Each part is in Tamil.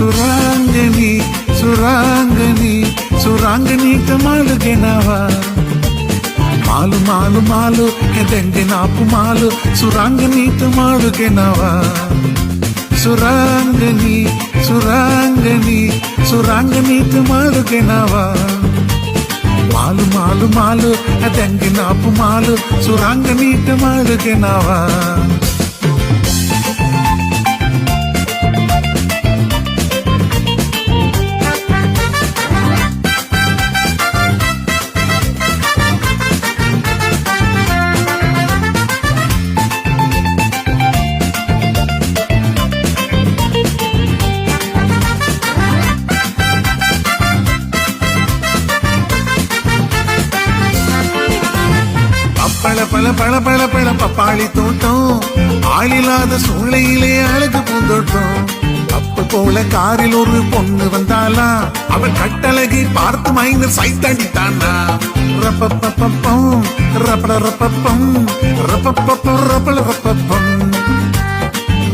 සුරංගනී සුරංගනී සුරංගනීට මාළු ගෙනවා. මාළු මාළු මාළු හැදැන්ගෙන අපු මාළු සුරංගනීට මාළු ගෙනවා. සුරංගනී සුරංගනී සුරංගනීට මාළු ගෙනවා. මාළු මාළු මාළු ඇදැන්ගෙන අපු මාළු සුරංගනීට මාළු ගෙනවා. பழ பழ பழ பழ பழ பப்பாளி தோட்டம். ஆளில்லாத சூழ்நிலையிலே அழகு பூந்தோட்டம். அப்ப போல காரில் ஒரு பொண்ணு வந்தாளா? அவள் கட்டழகை பார்த்து மைனர் சைத்தடித்தானா ரப்பப்பப்பம் ரப்பட ரப்பப்பம் ரப்பப்பப்பம் ரப்பட ரப்பப்பம்.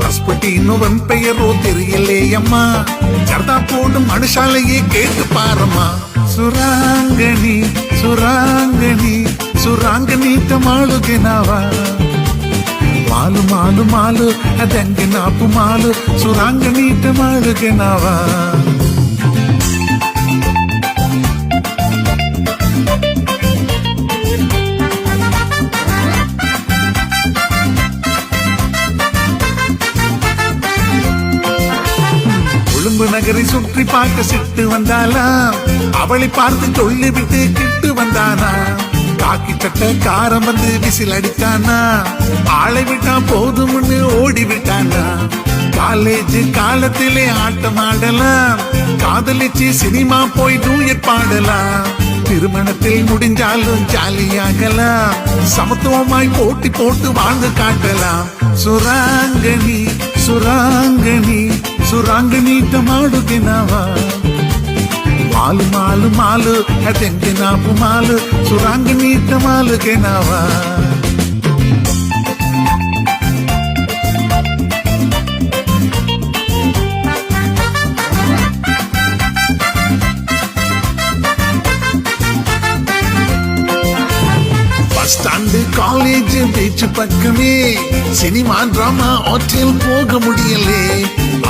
ரஸ்பட்டின்னு வெண் பெயரோ தெரியலே அம்மா. ஜர்தா போடும் மனுஷாலையே கேட்டு பாரம்மா சுராங்கனி சுராங்கனி ಸುರಾಂಗನಿ ಮಾಳುಗೆ ನಾವ ಮಾಲು ಮಾಲು ಮಾಲು ಅದಂಗೆ ನಾಪು ಮಾಲು ಸುರಾಂಗನಿ ಮಾಳುಗೆ ನಾವ கொழும்பு நகரை சுற்றி பார்க்க சிட்டு வந்தாலாம் அவளை பார்த்து சொல்லி விட்டு கிட்டு வந்தானா காக்கி தட்ட காரம் வந்து விசில் அடிச்சானா ஆளை விட்டா போதும்னு ஓடி விட்டானா? காலேஜ் காலத்திலே ஆட்டம் ஆடலாம். காதலிச்சு சினிமா போய் டூயட் பாடலாம். திருமணத்தில் முடிஞ்சாலும் ஜாலியாகலாம். சமத்துவமாய் போட்டி போட்டு வாழ்ந்து காட்டலாம். சுராங்கனி சுராங்கனி சுராங்கனி டமாடுகினாவா මාළු මාළු මාළු. හැතෙන් ගෙනාපු මාළු. සුරංගනීත මාළු ගෙනවා. பஸ் ஸ்டாண்டு காலேஜ் பீச் பக்கமே. சினிமா டிராமா ஹோட்டல் போக முடியலே.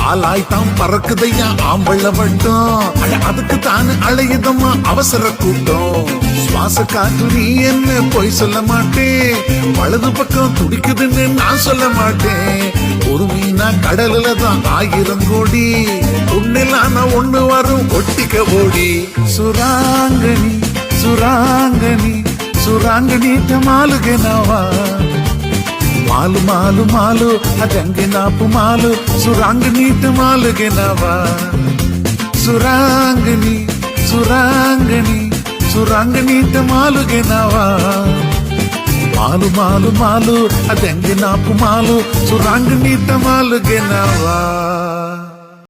ஆளாய் தான் பறக்குதையா ஆம்பள வட்டம். அதுக்கு தானே அழையுதம்மா அவசர கூட்டம். சுவாச காற்று நீ என்ன பொய் சொல்ல மாட்டேன்? வலது பக்கம் துடிக்குதுன்னு நான் சொல்ல மாட்டேன். ஒரு மீனா கடலுல தான் ஆயிரம் கோடி. ஒன்னிலான ஒண்ணு வரும் ஒட்டிக்க ஓடி. சுராங்கனி சுராங்கனி. ಸುರಾಂಗನಿ ಮಾಲುಗೆ ನಾವ ಮಾಲು ಮಾಲು ಮಾಲು ಅದಂಗೆ ನಾಪು ಮಾಲು ಸುರಾಂಗನಿ ಮಾಲುಗೆ ನಾವ ಸುರಾಂಗನಿ ಸುರಾಂಗನಿ ಸುರಾಂಗನಿ ಮಾಲುಗೆ ನಾವ ಮಾಲು ಮಾಲು ಮಾಲು ಅದಂಗೆ ನಾಪು ಮಾಲು ಸುರಾಂಗನಿ ಮಾಲುಗೆ ನಾವ